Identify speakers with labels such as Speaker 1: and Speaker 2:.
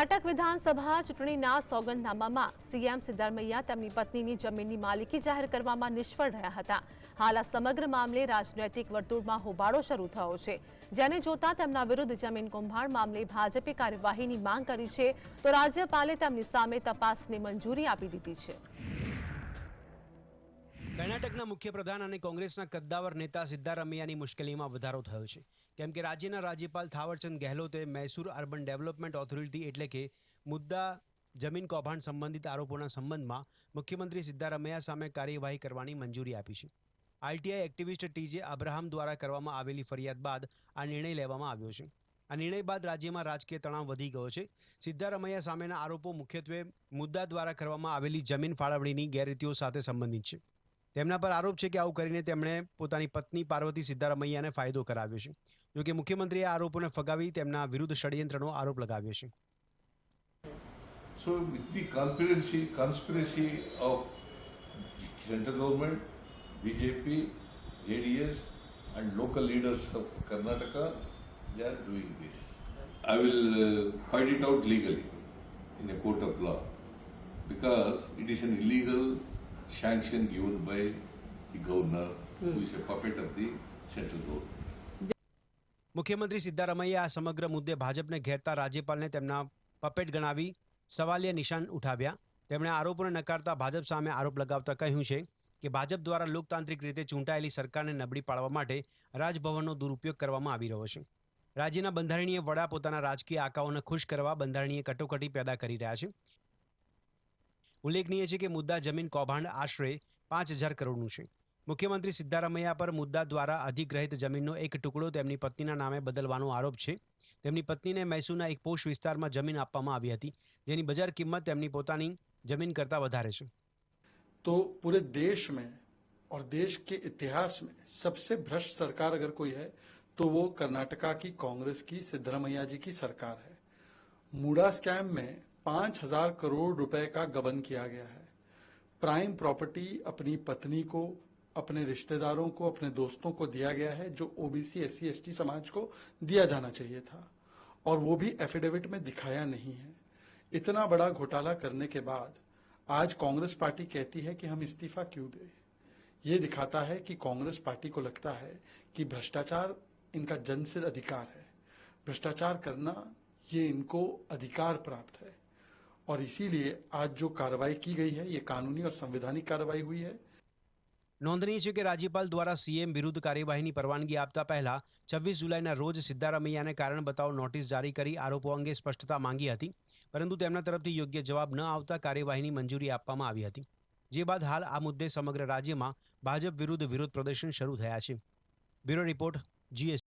Speaker 1: કર્ણાટક વિધાનસભા ચૂંટણીના સોગંદનામામાં સીએમ સિદ્ધારમૈયા તેમની પત્નીની જમીનની માલિકી જાહેર કરવામાં નિષ્ફળ રહ્યા હતા. હાલ આ સમગ્ર મામલે રાજનૈતિક વર્તુળમાં હોબાળો શરૂ થયો છે. જેને જોતા તેમના વિરુદ્ધ જમીન કૌભાંડ મામલે ભાજપે કાર્યવાહીની માંગ કરી છે, તો રાજ્યપાલે તેમની સામે તપાસની મંજૂરી આપી દીધી છે.
Speaker 2: કર્ણાટકના મુખ્યપ્રધાન અને કોંગ્રેસના કદ્દાવર નેતા સિદ્ધારમૈયાની મુશ્કેલીમાં વધારો થયો છે. કેમ કે રાજ્યના રાજ્યપાલ થાવરચંદ ગેહલોતે મૈસૂર અર્બન ડેવલપમેન્ટ ઓથોરિટી એટલે કે મુદ્દા જમીન કૌભાંડ સંબંધિત આરોપોના સંબંધમાં મુખ્યમંત્રી સિદ્ધારમૈયા સામે કાર્યવાહી કરવાની મંજૂરી આપી છે. આઈટીઆઈ એક્ટિવિસ્ટ ટીજે અબ્રાહમ દ્વારા કરવામાં આવેલી ફરિયાદ બાદ આ નિર્ણય લેવામાં આવ્યો છે. આ નિર્ણય બાદ રાજ્યમાં રાજકીય તણાવ વધી ગયો છે. સિદ્ધારમૈયા સામેના આરોપો મુખ્યત્વે મુદ્દા દ્વારા કરવામાં આવેલી જમીન ફાળવણીની ગેરરીતિઓ સાથે સંબંધિત છે. તેમના પર આરોપ છે કે આવું કરીને તેમણે પોતાની પત્ની પાર્વતી સિદ્ધારમૈયાને ફાયદો કરાવ્યો છે જોકે મુખ્યમંત્રીએ આરોપોને ફગાવી તેમના વિરુદ્ધ ષડયંત્રનો આરોપ લગાવ્યો છે
Speaker 3: government, BJP, JDS and local leaders of Karnataka, they are doing this. I will uh, fight it out legally in a court of law because it is an illegal sanction given by the governor who is a puppet of the central government.
Speaker 2: મુખ્યમંત્રી સિદ્ધારમૈયા આ સમગ્ર મુદ્દે ભાજપને ઘેરતા રાજ્યપાલને તેમના puppet ગણાવી સવાલિયા નિશાન ઉઠાવ્યા તેમણે આરોપોને નકારતા ભાજપ સામે આરોપ લગાવતા કહ્યું છે કે ભાજપ દ્વારા લોકતાંત્રિક રીતે ચૂંટાયેલી સરકારને નબળી પાડવા માટે રાજભવનનો દુરુપયોગ કરવામાં આવી રહ્યો છે. રાજ્યના બંધારણીય વડા પોતાના રાજકીય આકાઓને ખુશ કરવા બંધારણીય કટોકટી પેદા કરી રહ્યા છે. ઉલ્લેખનીય છે કે મુદ્દા જમીન કૌભાંડ આશરે પાંચ હજાર કરોડનું છે મુખ્યમંત્રી સિદ્ધારમૈયા પર મુદ્દા દ્વારા અધિગ્રહિત જમીનનો એક ટુકડો તેમની પત્નીના નામે બદલવાનો આરોપ છે તેમની પત્નીને મૈસૂરના એક પોષ વિસ્તારમાં જમીન આપવામાં આવી હતી જેની બજાર કિંમત તેમની પોતાની જમીન કરતાં વધારે છે
Speaker 4: तो पूरे देश में और देश के इतिहास में सबसे भ्रष्ट सरकार अगर कोई है तो वो कर्नाटका की कांग्रेस की सिद्धरामैया जी की सरकार है मूडा स्कैम में पाँच हज़ार करोड़ रुपए का गबन किया गया है। प्राइम प्रॉपर्टी अपनी पत्नी को, अपने रिश्तेदारों को, अपने दोस्तों को दिया गया है, जो ओबीसी एस सी समाज को दिया जाना चाहिए था। और वो भी एफिडेविट में दिखाया नहीं है। इतना बड़ा घोटाला करने के बाद आज कांग्रेस पार्टी कहती है कि हम इस्तीफा क्यों दें? ये दिखाता है कि कांग्रेस पार्टी को लगता है कि भ्रष्टाचार इनका जन्मसिद्ध अधिकार है। भ्रष्टाचार करना ये इनको अधिकार प्राप्त है। और इसीलिए आज जो कार्रवाई की गई है ये कानूनी और संवैधानिक कार्रवाई हुई है
Speaker 2: નોંધનીય છે કે રાજ્યપાલ દ્વારા સીએમ વિરુદ્ધ કાર્યવાહીની પરવાનગી આપતા પહેલા છવ્વીસ જુલાઈના રોજ સિદ્ધારમૈયાને કારણ બતાવો નોટિસ જારી કરી આરોપો અંગે સ્પષ્ટતા માંગી હતી પરંતુ તેમના તરફથી યોગ્ય જવાબ ન આવતા કાર્યવાહીની મંજૂરી આપવામાં આવી હતી જે બાદ હાલ આ મુદ્દે સમગ્ર રાજ્યમાં ભાજપ વિરુદ્ધ વિરોધ પ્રદર્શન શરૂ થયા છે બ્યુરો રિપોર્ટ જીએસ